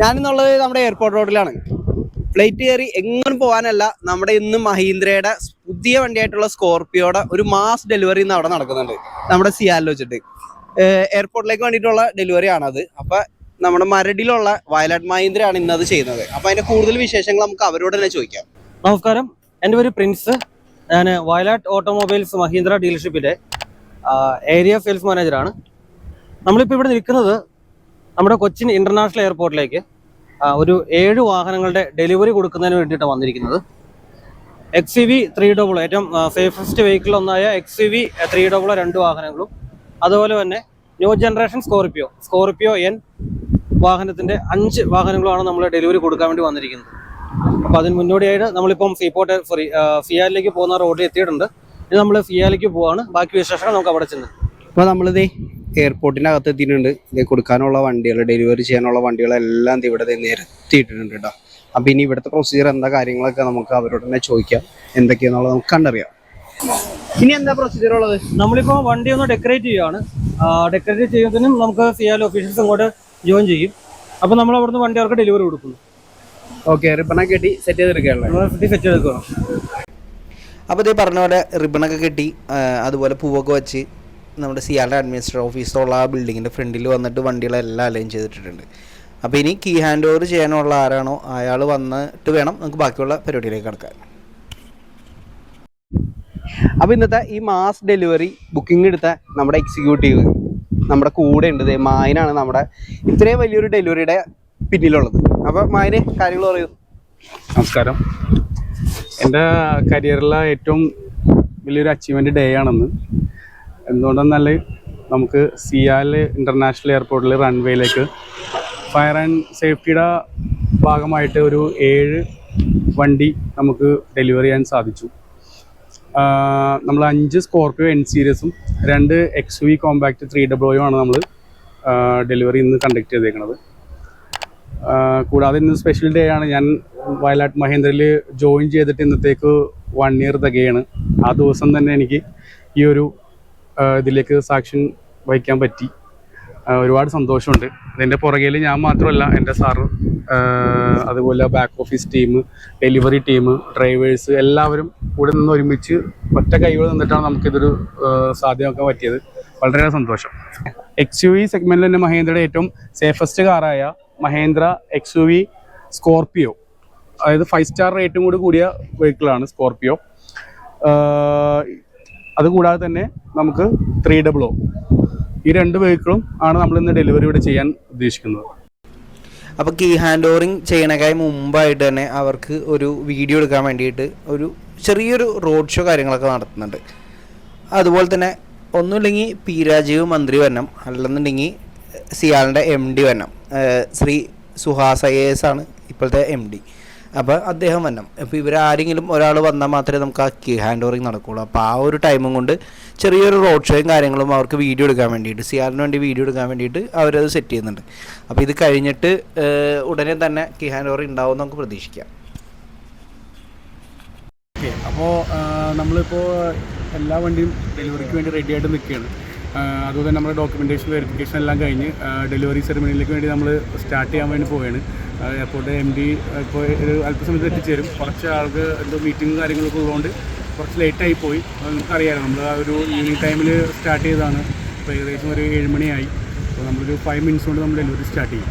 ഞാനിന്നുള്ളത് നമ്മുടെ എയർപോർട്ട് റോഡിലാണ്. ഫ്ലൈറ്റ് കയറി എങ്ങും പോകാനല്ല നമ്മുടെ ഇന്ന് മഹീന്ദ്രയുടെ പുതിയ വണ്ടിയായിട്ടുള്ള സ്കോർപിയോയുടെ ഒരു മാസ് ഡെലിവറി ഇന്ന് അവിടെ നടക്കുന്നുണ്ട്. നമ്മുടെ സിയാലിൽ വെച്ചിട്ട്. എയർപോർട്ടിലേക്ക് വേണ്ടിയിട്ടുള്ള ഡെലിവറി ആണത്. അപ്പൊ നമ്മുടെ മരടിലുള്ള വയലാട്ട് മഹീന്ദ്രയാണ് ഇന്നത് ചെയ്യുന്നത്. അപ്പൊ അതിന്റെ കൂടുതൽ വിശേഷങ്ങൾ നമുക്ക് അവരോട് തന്നെ ചോദിക്കാം. നമസ്കാരം. എന്റെ പേര് പ്രിൻസ്. ഞാൻ വയലാട്ട് ഓട്ടോമൊബൈൽസ് മഹീന്ദ്ര ഡീലർഷിപ്പിന്റെ ഏരിയ സെയിൽസ് മാനേജറാണ്. നമ്മളിപ്പോൾ ഇവിടെ നിൽക്കുന്നത് നമ്മുടെ കൊച്ചിൻ ഇന്റർനാഷണൽ എയർപോർട്ടിലേക്ക് ഒരു ഏഴ് വാഹനങ്ങളുടെ ഡെലിവറി കൊടുക്കുന്നതിന് വേണ്ടിയിട്ടാണ് വന്നിരിക്കുന്നത്. X C V three double ഏറ്റവും സേഫസ്റ്റ് വെഹിക്കിൾ ഒന്നായ X C V three double രണ്ട് വാഹനങ്ങളും. അതുപോലെ തന്നെ new generation Scorpio Scorpio N വാഹനത്തിന്റെ അഞ്ച് വാഹനങ്ങളുമാണ് നമ്മൾ ഡെലിവറി കൊടുക്കാൻ വേണ്ടി വന്നിരിക്കുന്നത്. അപ്പോൾ അതിന് മുന്നോടിയായിട്ട് നമ്മളിപ്പം സീപോർട്ട് സോറി ഫിയാലിലേക്ക് പോകുന്ന റോഡിൽ എത്തിയിട്ടുണ്ട്. ഇനി നമ്മൾ ഫിയാലിലേക്ക് പോവാണ്. ബാക്കി വിശേഷങ്ങൾ നമുക്ക് അവിടെ ചെന്ന്. അപ്പൊ നമ്മളിത് എയർപോർട്ടിന്റെ അകത്ത് എത്തിയിട്ടുണ്ട്. ഇത് കൊടുക്കാനുള്ള വണ്ടികൾ ഡെലിവറി ചെയ്യാനുള്ള വണ്ടികളെല്ലാം ഇവിടെ നിരത്തിയിട്ടുണ്ട് കേട്ടോ അപ്പം ഇനി ഇവിടുത്തെ പ്രൊസീജിയർ എന്താ കാര്യങ്ങളൊക്കെ നമുക്ക് അവരോട് തന്നെ ചോദിക്കാം. എന്തൊക്കെയാന്നുള്ളത് നമുക്ക് കണ്ടറിയാം. ഇനി എന്താ പ്രൊസീജിയർ ഉള്ളത്? നമ്മളിപ്പോൾ വണ്ടി ഒന്ന് ഡെക്കറേറ്റ് ചെയ്യുകയാണ് ഡെക്കറേറ്റ് ചെയ്യുന്നതിനും നമുക്ക് സിയാൽ ഓഫീഷ്യൽസ് അങ്ങോട്ട് ജോയിൻ ചെയ്യും. അപ്പോൾ നമ്മൾ അവിടുന്ന് വണ്ടി അവർക്ക് ഡെലിവറി കൊടുക്കുന്നു. ഓക്കെ റിബണൊക്കെ കെട്ടി സെറ്റ് ചെയ്തെടുക്കുകയാണ് സെറ്റ് എടുക്കണം അപ്പോൾ ഇതേ പറഞ്ഞ പോലെ റിബണൊക്കെ കെട്ടി അതുപോലെ പൂവൊക്കെ വെച്ച് നമ്മുടെ സിയാലിന്റെ അഡ്മിനിസ്ട്രേറ്റർ ഓഫീസിലുള്ള ആ ബിൽഡിങ്ങിന്റെ ഫ്രണ്ടിൽ വന്നിട്ട് വണ്ടികളെല്ലാം അലൈൻ ചെയ്തിട്ടുണ്ട് അപ്പോൾ ഇനി കീ ഹാൻഡ് ഓവർ ചെയ്യാനുള്ള ആരാണോ അയാൾ വന്നിട്ട് വേണം നമുക്ക് ബാക്കിയുള്ള പരിപാടിയിലേക്ക് കടക്കാൻ. അപ്പോൾ ഇന്നത്തെ ഈ മാസ് ഡെലിവറി ബുക്കിംഗ് എടുത്ത നമ്മുടെ എക്സിക്യൂട്ടീവ് നമ്മുടെ കൂടെ ഉണ്ട് ദേ മായനാണ് നമ്മുടെ ഇത്രയും വലിയൊരു ഡെലിവറിയുടെ പിന്നിലുള്ളത്. അപ്പോൾ മായന് കാര്യങ്ങൾ പറയൂ. നമസ്കാരം. എന്റെ കരിയറിലെ ഏറ്റവും വലിയൊരു അച്ചീവ്മെന്റ് ഡേ ആണെന്ന് എന്തുകൊണ്ടെന്നാൽ നമുക്ക് സിയാൽ ഇന്റർനാഷണൽ എയർപോർട്ടിൽ റൺവേയിലേക്ക് ഫയർ ആൻഡ് സേഫ്റ്റിയുടെ ഭാഗമായിട്ട് ഒരു ഏഴ് വണ്ടി നമുക്ക് ഡെലിവറി ചെയ്യാൻ സാധിച്ചു. നമ്മൾ അഞ്ച് സ്കോർപിയോ എൻ സീരീസും രണ്ട് X V compact three W ആണ് നമ്മൾ ഡെലിവറി ഇന്ന് കണ്ടക്ട് ചെയ്തേക്കുന്നത് കൂടാതെ ഇന്ന് സ്പെഷ്യൽ ഡേ ആണ്. ഞാൻ വയലാട്ട് മഹേന്ദ്രയിൽ ജോയിൻ ചെയ്തിട്ട് ഇന്നത്തേക്ക് വൺ ഇയർ തികയാണ്. ആ ദിവസം തന്നെ എനിക്ക് ഈ ഒരു ഇതിലേക്ക് സാക്ഷ്യം വഹിക്കാൻ പറ്റി. ഒരുപാട് സന്തോഷമുണ്ട്. അതിന്റെ പുറകിൽ ഞാൻ മാത്രമല്ല എന്റെ സാറ് അതുപോലെ back office team delivery team drivers എല്ലാവരും കൂടെ നിന്ന് ഒരുമിച്ച് ഒറ്റ കൈകൾ നിന്നിട്ടാണ് നമുക്കിതൊരു സാധ്യമാക്കാൻ പറ്റിയത്. വളരെ സന്തോഷം. എക്സ് യു വി സെഗ്മെന്റിൽ തന്നെ മഹേന്ദ്രയുടെ ഏറ്റവും safest കാറായ Mahindra X U V Scorpio അതായത് ഫൈവ് സ്റ്റാർ റേറ്റും കൂടി കൂടിയ വെഹിക്കിളാണ് സ്കോർപിയോ അതുകൂടാതെ തന്നെ നമുക്ക് ത്രീ ഡബിൾ ഒ ഈ രണ്ട് വെഹിക്കിളും ആണ് നമ്മൾ ഇന്ന് ഡെലിവറി ഇവിടെ ചെയ്യാൻ ഉദ്ദേശിക്കുന്നത്. അപ്പോൾ കീ ഹാൻഡ് ഓവറിങ് ചെയ്യണക്കായി മുമ്പായിട്ട് തന്നെ അവർക്ക് ഒരു വീഡിയോ എടുക്കാൻ വേണ്ടിയിട്ട് ഒരു ചെറിയൊരു റോഡ് ഷോ കാര്യങ്ങളൊക്കെ നടത്തുന്നുണ്ട്. അതുപോലെ തന്നെ ഒന്നുമില്ലെങ്കിൽ പി രാജീവ് മന്ത്രി വരണം. അല്ലെന്നുണ്ടെങ്കിൽ സിയാലിന്റെ എം ഡി വരണം. ശ്രീ സുഹാസ് ഐ എസ് ആണ് ഇപ്പോഴത്തെ എം ഡി അപ്പോൾ അദ്ദേഹം വരണം അപ്പോൾ ഇവരാരെങ്കിലും ഒരാൾ വന്നാൽ മാത്രമേ നമുക്ക് ആ കീ ഹാൻഡ് ഓവറിങ് നടക്കുകയുള്ളൂ അപ്പോൾ ആ ഒരു ടൈമും കൊണ്ട് ചെറിയൊരു റോഡ് ഷോയും കാര്യങ്ങളും അവർക്ക് വീഡിയോ എടുക്കാൻ വേണ്ടിയിട്ട് സിയാറിന് വേണ്ടി വീഡിയോ എടുക്കാൻ വേണ്ടിയിട്ട് അവരത് സെറ്റ് ചെയ്യുന്നുണ്ട്. അപ്പോൾ ഇത് കഴിഞ്ഞിട്ട് ഉടനെ തന്നെ കീ ഹാൻഡ് ഓവർ ഉണ്ടാവും നമുക്ക് പ്രതീക്ഷിക്കാം. ഓക്കെ. അപ്പോൾ നമ്മളിപ്പോൾ എല്ലാ വണ്ടിയും ഡെലിവറിക്ക് വേണ്ടി റെഡിയായിട്ട് നിൽക്കുകയാണ്. അതുപോലെ നമ്മുടെ ഡോക്യുമെന്റേഷൻ വെരിഫിക്കേഷൻ എല്ലാം കഴിഞ്ഞ് ഡെലിവറി സെറിമണിയിലേക്ക് വേണ്ടി നമ്മൾ സ്റ്റാർട്ട് ചെയ്യാൻ വേണ്ടി പോവുകയാണ് എയർപോർട്ട് എം ഡി ഇപ്പോൾ ഒരു അല്പസമയത്ത് എത്തിച്ചേരും. കുറച്ച് ആൾക്ക് എന്തോ മീറ്റിംഗ് കാര്യങ്ങളൊക്കെ ഉള്ളതുകൊണ്ട് കുറച്ച് ലേറ്റായി പോയി. അത് നമുക്കറിയാലോ നമ്മൾ ആ ഒരു ഈവനിങ് ടൈമിൽ സ്റ്റാർട്ട് ചെയ്തതാണ്. ഇപ്പോൾ ഏകദേശം ഒരു ഏഴ് മണിയായി. അപ്പോൾ നമ്മളൊരു ഫൈവ് മിനിറ്റ്സ് കൊണ്ട് നമ്മൾ ഡെലിവറി സ്റ്റാർട്ട് ചെയ്യും.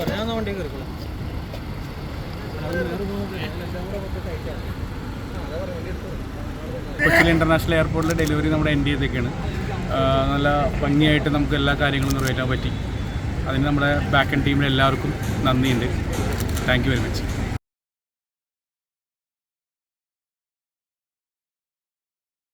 പറയാൻ വണ്ടി കയറിക്കോളാം കൊച്ചിയിലെ ഇന്റർനാഷണൽ എയർപോർട്ടിൽ ഡെലിവറി നമ്മുടെ എൻഡ് ചെയ്തേക്കാണ്. നല്ല ഭംഗിയായിട്ട് നമുക്ക് എല്ലാ കാര്യങ്ങളും നിറവേറ്റാൻ പറ്റി. അതിന് നമ്മുടെ ബാക്ക് ആൻഡ് ടീമിലെല്ലാവർക്കും നന്ദിയുണ്ട്. Thank you very much